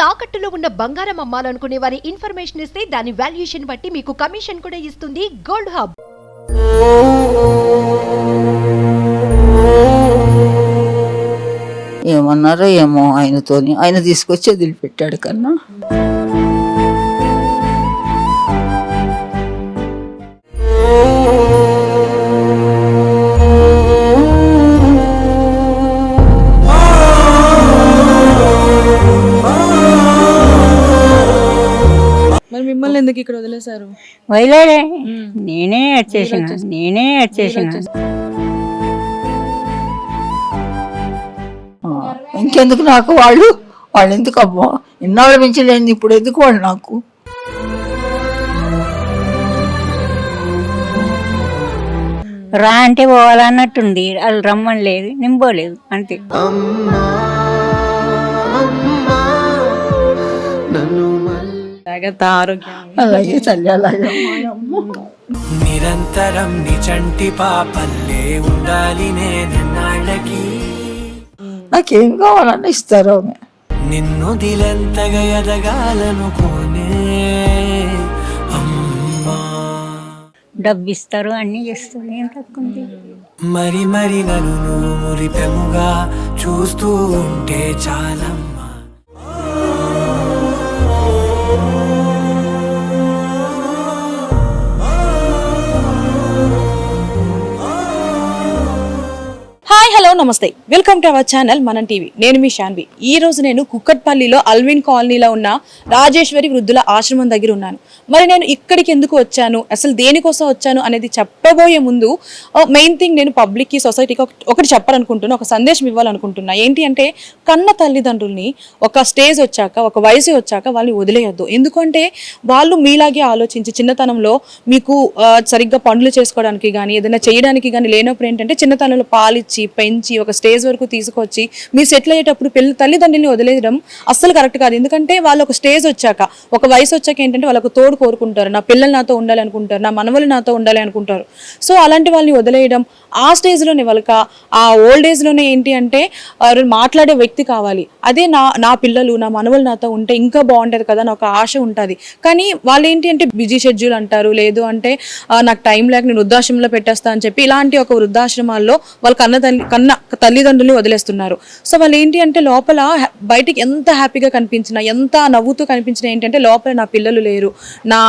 తాకట్టులో ఉన్న బంగారం అమ్మాలనుకునే వారి ఇన్ఫర్మేషన్ ఇస్తే దాని వాల్యుయేషన్ బట్టి మీకు కమిషన్ కూడా ఇస్తుంది గోల్డ్ హబ్. ఏమన్నారో ఏమో ఆయనతోని. ఆయన తీసుకొచ్చి వదిలిపెట్టాడు కన్నా. ఎందుకు ఇక్కడ వదిలేశారు? వదిలేడే నేనే వచ్చేసిన నేనే వచ్చేసిన ఇంకెందుకు నాకు వాళ్ళు? వాళ్ళు ఎందుకు అబ్బా? ఇన్నాళ్ళ మించి లేని ఇప్పుడు ఎందుకు వాళ్ళు నాకు? రా అంటే పోవాలన్నట్టుంది వాళ్ళు రమ్మని లేదు నింపోలేదు. అంతే. జాగ్రత్త ఆరోగ్యం అలాగే తల్లి అలాగే అమ్మా, అమ్మ. నిరంతరం నిచంటి పాపల్లే ఉండాలి నేనన్నాళ్ళకి నాకేం కావాలన్నా ఇస్తారు ఆమె. నిన్ను దిలెంతగా ఎదగాలనుకోనే. అమ్మా. డబ్బు ఇస్తారు అన్ని చేస్తారు ఏం ఉంది? మరి మరి నన్ను నువ్వు మురిపెముగా చూస్తూ ఉంటే చాలమ్మా. హాయ్ హలో నమస్తే. Welcome to our channel Manam TV. నేను మీ శాన్వి ఈ రోజు నేను కుక్కట్పల్లిలో అల్విన్ కాలనీలో ఉన్న రాజేశ్వరి వృద్ధుల ఆశ్రమం దగ్గర ఉన్నాను. మరి నేను ఇక్కడికి ఎందుకు వచ్చాను? అసలు దేనికోసం వచ్చాను అనేది చెప్పబోయే ముందు మెయిన్ థింగ్ నేను పబ్లిక్కి సొసైటీకి ఒకటి చెప్పాలనుకుంటున్నా ఒక సందేశం ఇవ్వాలనుకుంటున్నా. ఏంటి అంటే కన్న తల్లిదండ్రుల్ని ఒక స్టేజ్ వచ్చాక ఒక వయసు వచ్చాక వాళ్ళని వదిలేయొద్దు. ఎందుకంటే వాళ్ళు మీలాగే ఆలోచించి చిన్నతనంలో మీకు సరిగ్గా పనులు చేసుకోవడానికి కానీ ఏదైనా చేయడానికి కానీ లేనప్పుడు ఏంటంటే చిన్నతనంలో పాలిచ్చి పెంచి ఒక స్టేజ్ వరకు తీసుకొచ్చి మీరు సెటిల్ అయ్యేటప్పుడు పిల్ల తల్లిదండ్రుల్ని వదిలేయడం అస్సలు కరెక్ట్ కాదు. ఎందుకంటే వాళ్ళు ఒక స్టేజ్ వచ్చాక ఒక వయసు వచ్చాక ఏంటంటే వాళ్ళకు తోడు కోరుకుంటారు. నా పిల్లలు నాతో ఉండాలి అనుకుంటారు. నా మనవలు నాతో ఉండాలి అనుకుంటారు. సో అలాంటి వాళ్ళని వదిలేయడం ఆ స్టేజ్లోనే వాళ్ళకి ఆ- ఓల్డ్ ఏజ్లోనే ఏంటి అంటే మాట్లాడే వ్యక్తి కావాలి. అదే నా నా పిల్లలు నా మనవలు నాతో ఉంటే ఇంకా బాగుంటుంది కదా అని ఒక ఆశ ఉంటుంది. కానీ వాళ్ళు ఏంటి అంటే బిజీ షెడ్యూల్ అంటారు. లేదు అంటే నాకు టైం లేక నేను వృద్ధాశ్రమంలో పెట్టేస్తా అని చెప్పి ఇలాంటి ఒక వృద్ధాశ్రమాల్లో వాళ్ళ కన్న తల్లి కన్న తల్లిదండ్రులు వదిలేస్తున్నారు. సో వాళ్ళు ఏంటి అంటే లోపల బయటికి ఎంత హ్యాపీగా కనిపించినా ఎంత నవ్వుతూ కనిపించినా ఏంటంటే లోపల నా పిల్లలు లేరు నా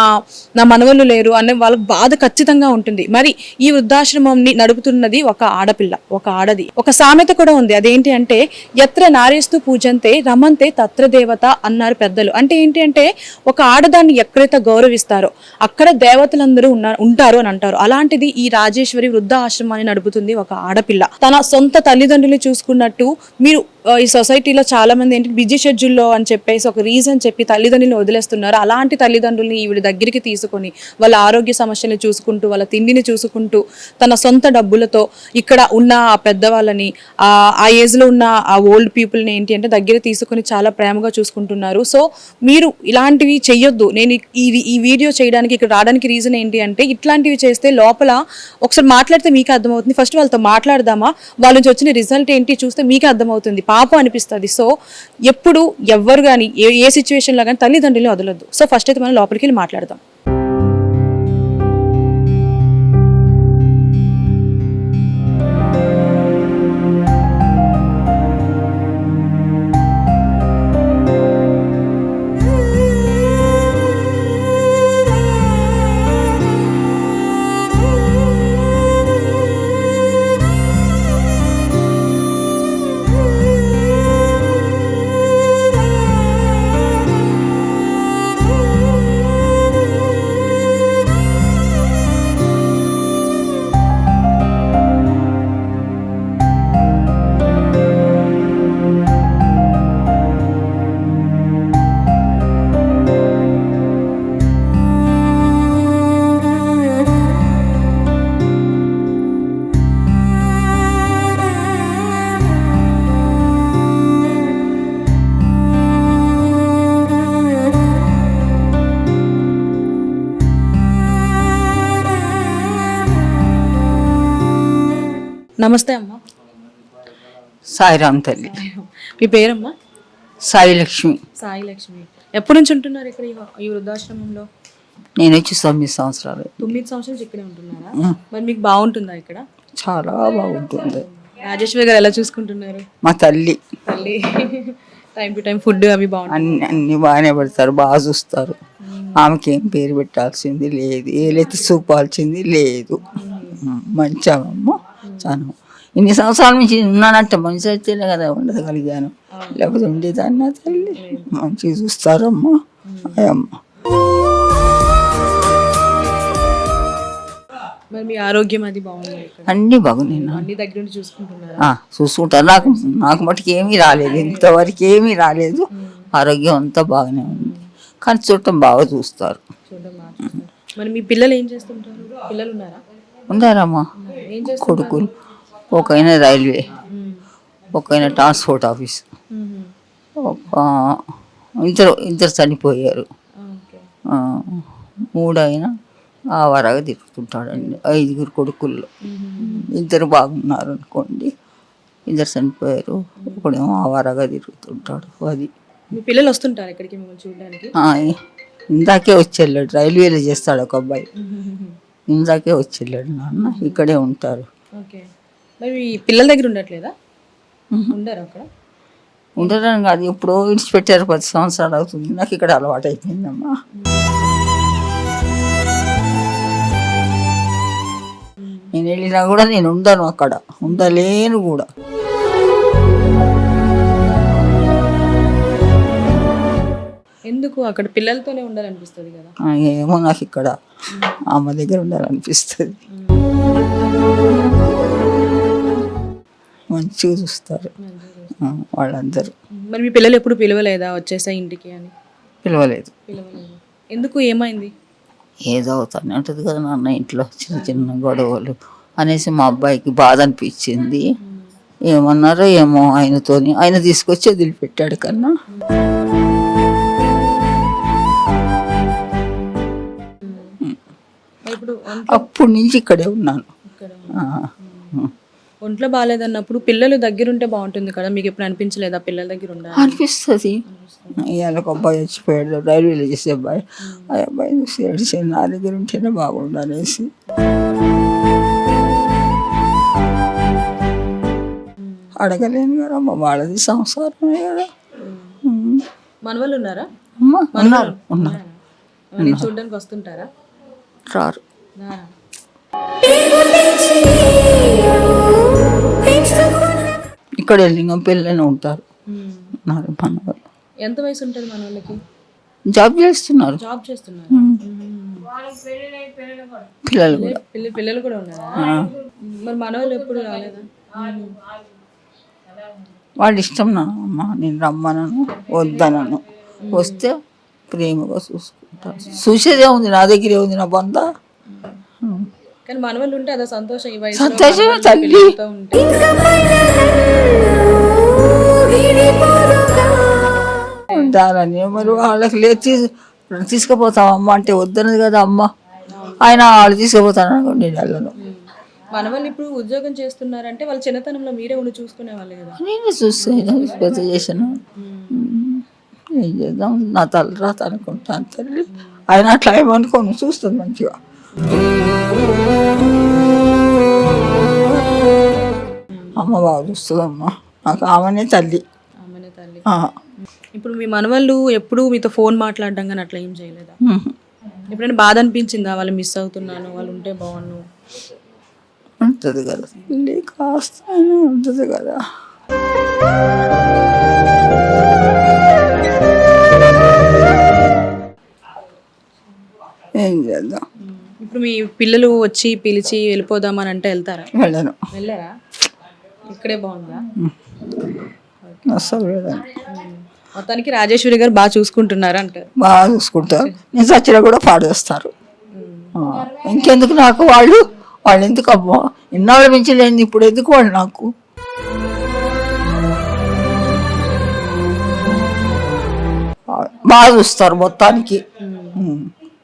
నా మనవలు లేరు అనే వాళ్ళకి బాధ ఖచ్చితంగా ఉంటుంది. మరి ఈ వృద్ధాశ్రమంని నడుపుతున్నది ఒక ఆడపిల్ల ఒక ఆడది. ఒక సామెత కూడా ఉంది. అదేంటి అంటే ఎత్ర నారేస్తూ పూజంతే రమంతే తత్ర దేవత అన్నారు పెద్దలు. అంటే ఏంటి అంటే ఒక ఆడదాన్ని ఎక్కడైతే గౌరవిస్తారో అక్కడ దేవతలందరూ ఉన్నారు ఉంటారు అని అంటారు. అలాంటిది ఈ రాజేశ్వరి వృద్ధ ఆశ్రమాన్ని నడుపుతుంది ఒక ఆడపిల్ల. తన సొంత తల్లిదండ్రులు చూసుకున్నట్టు మీరు ఈ సొసైటీలో చాలా మంది ఏంటి బిజీ షెడ్యూల్లో అని చెప్పేసి ఒక రీజన్ చెప్పి తల్లిదండ్రులను వదిలేస్తున్నారు. అలాంటి తల్లిదండ్రుల్ని ఈవిడ దగ్గరికి తీసుకొని వాళ్ళ ఆరోగ్య సమస్యలను చూసుకుంటూ వాళ్ళ తిండిని చూసుకుంటూ తన సొంత డబ్బులతో ఇక్కడ ఉన్న ఆ పెద్దవాళ్ళని ఆ ఏజ్లో ఉన్న ఆ ఓల్డ్ పీపుల్ని ఏంటి అంటే దగ్గర తీసుకొని చాలా ప్రేమగా చూసుకుంటున్నారు. సో మీరు ఇలాంటివి చెయ్యొద్దు. నేను ఈ ఈ వీడియో చేయడానికి ఇక్కడ రావడానికి రీజన్ ఏంటి అంటే ఇట్లాంటివి చేస్తే లోపల ఒకసారి మాట్లాడితే మీకు అర్థమవుతుంది. ఫస్ట్ వాళ్ళతో మాట్లాడదామా? వాళ్ళ నుంచి వచ్చిన రిజల్ట్ ఏంటి చూస్తే మీకు అర్థమవుతుంది. పాపం అనిపిస్తుంది. సో ఎప్పుడు ఎవ్వరు కానీ ఏ ఏ సిచ్యువేషన్లో కానీ తల్లిదండ్రులు వదలొద్దు. సో ఫస్ట్ అయితే మనం లోపలికి వెళ్ళి మాట్లాడదాం. నమస్తే అమ్మా. సాయిరామ్ తల్లి. మీ పేరమ్మా? సాయి లక్ష్మి సాయి లక్ష్మి ఎప్పటి నుంచి ఉంటున్నారు ఇక్కడ ఈ- వృద్ధాశ్రమంలో? నేను వచ్చి తొమ్మిది సంవత్సరాలు. తొమ్మిది సంవత్సరాల ఇక్కడే ఉంటున్నారా? మరి మీకు బాగుంటుందా ఇక్కడ? చాలా బాగుంటుంది. రాజేశ్వరి గారు ఎలా చూసుకుంటున్నారు? మా తల్లి. తల్లి. టైం టు టైం ఫుడ్ అవి బాగుంటాయి. అన్ని బాగానే పెడతారు బాగా చూస్తారు. ఆమెకి ఏం పేరు పెట్టాల్సింది లేదు. ఏలెత్తి చూపాల్సింది లేదు. మంచామమ్మ చాలా ఇన్ని సంవత్సరాల నుంచి ఉన్నానంటే మంచి అయితేనే కదా ఉండగలిగాను. లేకపోతే ఉండేదాన్ని నా తల్లి. మంచిగా చూస్తారమ్మా. అయ్యమ్మ. మరి మీ ఆరోగ్యం అది బాగుంది ఇక్కడ? అన్నీ బాగున్నాయి నా. అన్ని దగ్గర నుండి చూసుకుంటున్నారా? ఆ, చూసుకుంటారు నాకు నాకు మటుకు ఏమీ రాలేదు. ఇంతవరకు ఏమీ రాలేదు. ఆరోగ్యం అంతా బాగానే ఉంది. కానీ చూడటం బాగా చూస్తారు. చూడడం బాగా చూస్తున్నారు. మరి మీ పిల్లలు ఏం చేస్తుంటారు? పిల్లలు ఉన్నారా? చేస్తారు కొడుకులు. ఒక ఆయన రైల్వే. ఒక ఆయన ట్రాన్స్పోర్ట్ ఆఫీస్. ఒక ఇద్దరు ఇద్దరు చనిపోయారు. ఓకే. ఆ, మూడు ఆయన ఆ వరగా తిరుగుతుంటాడండి. ఐదుగురు కొడుకుల్లో ఇద్దరు బాగున్నారు అనుకోండి ఇద్దరు చనిపోయారు. ఒకడేమో ఆ వరగా తిరుగుతుంటాడు. అది. మీ పిల్లలు వస్తుంటారు ఇక్కడికి చూడడానికి? ఇందాకే వచ్చి వెళ్ళాడు రైల్వేలో చేస్తాడు ఒక అబ్బాయి. ఇందాకే వచ్చి వెళ్ళాడు నాన్న ఇక్కడే ఉంటారు. ఓకే. మరి పిల్లల దగ్గర ఉండట్లేదా? ఉండరు అక్కడ? ఉండడం కాదు ఎప్పుడో విడిచిపెట్టారు పది సంవత్సరాలు అవుతుంది. నాకు ఇక్కడ అలవాటు అయిపోయిందమ్మా నేను వెళ్ళినా కూడా నేను ఉండను అక్కడ. ఉండలేను కూడా. ఎందుకు అక్కడ పిల్లలతోనే ఉండాలనిపిస్తుంది కదా? ఏమో నాకు ఇక్కడ అమ్మ దగ్గర ఉండాలనిపిస్తుంది. మంచిగా చూస్తారు. వాళ్ళందరూ. మరి మీ పిల్లలు ఎప్పుడు పిలవలేదా వచ్చేసా ఇంటికి అని? పిలవలేదు. పిలవలేదు. ఎందుకు ఏమైంది? ఏదో అవుతానే ఉంటుంది కదా నాన్న ఇంట్లో చిన్న చిన్న గొడవలు అనేసి మా అబ్బాయికి బాధ అనిపించింది. ఏమన్నారో ఏమో ఆయనతోని. ఆయన తీసుకొచ్చి వదిలిపెట్టాడు కన్నా. అప్పటి నుంచి ఇక్కడే ఉన్నాను. ఒంట్లో బాగాలేదన్నప్పుడు పిల్లలు దగ్గరుంటే బాగుంటుంది కదా? మీకు ఎప్పుడు అనిపించలేదా పిల్లల దగ్గర ఉండాలి అనిపిస్తుంది. ఇవాళ ఒక అబ్బాయి వచ్చిపోయాడు రైల్వేలో చేసే అబ్బాయి. ఆ అబ్బాయి చూసి నా దగ్గర ఉంటేనే బాగుండు అనేసి. అడగలేను కదా అమ్మ వాళ్ళది సంసారమే కదా. మనవాళ్ళు ఉన్నారా? అమ్మ ఉన్నారు ఉన్నారు. చూడడానికి వస్తుంటారా? రారు. ఇక్కడ లింగం పెళ్ళని ఉంటారు. ఉన్నారు మనవాళ్ళు ఎంత వయసు ఉంటుంది మన వాళ్ళకి జాబ్ చేస్తున్నారు. జాబ్ చేస్తున్నారు. పిల్లలు కూడా. పిల్లలు కూడా ఉన్నారా? మరి మన వాళ్ళు ఎప్పుడు రాలేదా? వాళ్ళ ఇష్టం నా అమ్మ నేను రమ్మనను వద్దనను. వస్తే ప్రేమగా చూసుకుంటాను చూసేదే ఉంది నా దగ్గరే ఉంది నా బంద కానీ మన వాళ్ళు ఉంటే అదే సంతోషం ఈ వయసులో మనవాళ్ళు తల్లి. పిల్లలతో ఉంటే. మరి వాళ్ళకి లేదు తీసు తీసుకుపోతాం అమ్మ అంటే వద్దనది కదా అమ్మ. ఆయన వాళ్ళు తీసుకుపోతాను అనుకోండి నేను వెళ్ళను. మన వాళ్ళు ఇప్పుడు ఉద్యోగం చేస్తున్నారంటే వాళ్ళ చిన్నతనంలో మీరే ఉండి చూసుకునే వాళ్ళే కదా. నేను చూస్తాను పెద్ద చేశాను? ఏం చేద్దాం? నా తల రాత అనుకుంటాను తల్లి. ఆయన అట్లా ఏమనుకోను చూస్తుంది మంచిగా. అమ్మ బాగా చూస్తుందమ్మా నాకు ఆమెనే తల్లి. ఇప్పుడు మీ మనవాళ్ళు ఎప్పుడు మీతో ఫోన్ మాట్లాడడం కానీ అట్లా ఏం చేయలేదా. ఎప్పుడైనా బాధ అనిపించిందా? వాళ్ళు మిస్ అవుతున్నాను వాళ్ళు ఉంటే బాగున్నాను ఉంటుంది కదా. కాస్త ఉంటుంది కదా. ఏం చేద్దాం? ఇప్పుడు మీ పిల్లలు వచ్చి పిలిచి వెళ్ళిపోదామని అంటే వెళ్తారా? వెళ్ళను. వెళ్ళారా? ఇక్కడే బాగుందా? అస్సలు వెళ్ళను. మొత్తానికి రాజేశ్వరి గారు బాగా చూసుకుంటున్నారు అంటారు. బాగా చూసుకుంటారు. నేను చచ్చినా కూడా పాడేస్తారు. ఇంకెందుకు నాకు వాళ్ళు? వాళ్ళు ఎందుకు అబ్బా? ఇన్నాళ్ళు మించి లేని ఇప్పుడు ఎందుకు వాళ్ళు నాకు? బాగా చూస్తారు మొత్తానికి.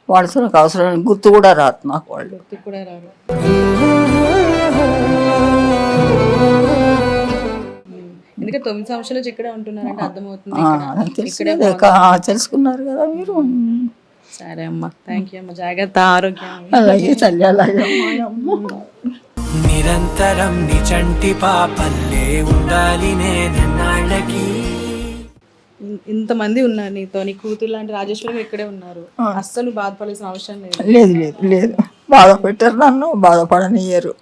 వాళ్ళతో నాకు అవసరం. గుర్తు కూడా రాదు నాకు వాళ్ళు. గుర్తుకు కూడా రారు ఎందుకంటే తొమ్మిది సంవత్సరాల నుంచి ఇక్కడే ఉంటున్నారంటే అర్థమవుతుంది తెలుసుకున్నారు కదా మీరు. సరే అమ్మా థ్యాంక్ యూ అమ్మా. జాగ్రత్త ఆరోగ్యం. అలాగే తల్లి అలాగే. నిరంతరం పాపల్లే ఉండాలి నేనన్నాళ్ళకి ఇన్- ఇంతమంది ఉన్నారు నీతో. నీ కూతురు లాంటి రాజేశ్వరం ఇక్కడే ఉన్నారు. అస్సలు బాధపడాల్సిన అవసరం లేదు. లేదు లేదు లేదు. బాధ పెట్టరు నన్ను బాధపడనియ్యరు.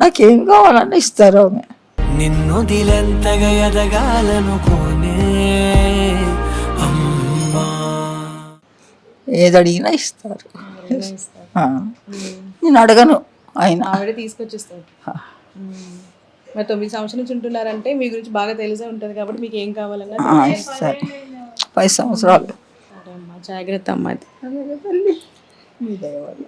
నాకేం కావాలన్నా ఇస్తారు ఆమె. నిన్ను దిలెంతగా ఎదగాలనుకోనే. ఏది అడిగినా ఇస్తారు. నేను అడగను. ఆయన ఆవిడ తీసుకొచ్చిస్తారు మరి తొమ్మిది సంవత్సరాల నుంచి ఉంటున్నారంటే మీ గురించి బాగా తెలిసే ఉంటుంది కాబట్టి మీకు ఏం కావాలన్నా సరే. పది సంవత్సరాలు. జాగ్రత్త అమ్మా అది మీ దయ వల్ల.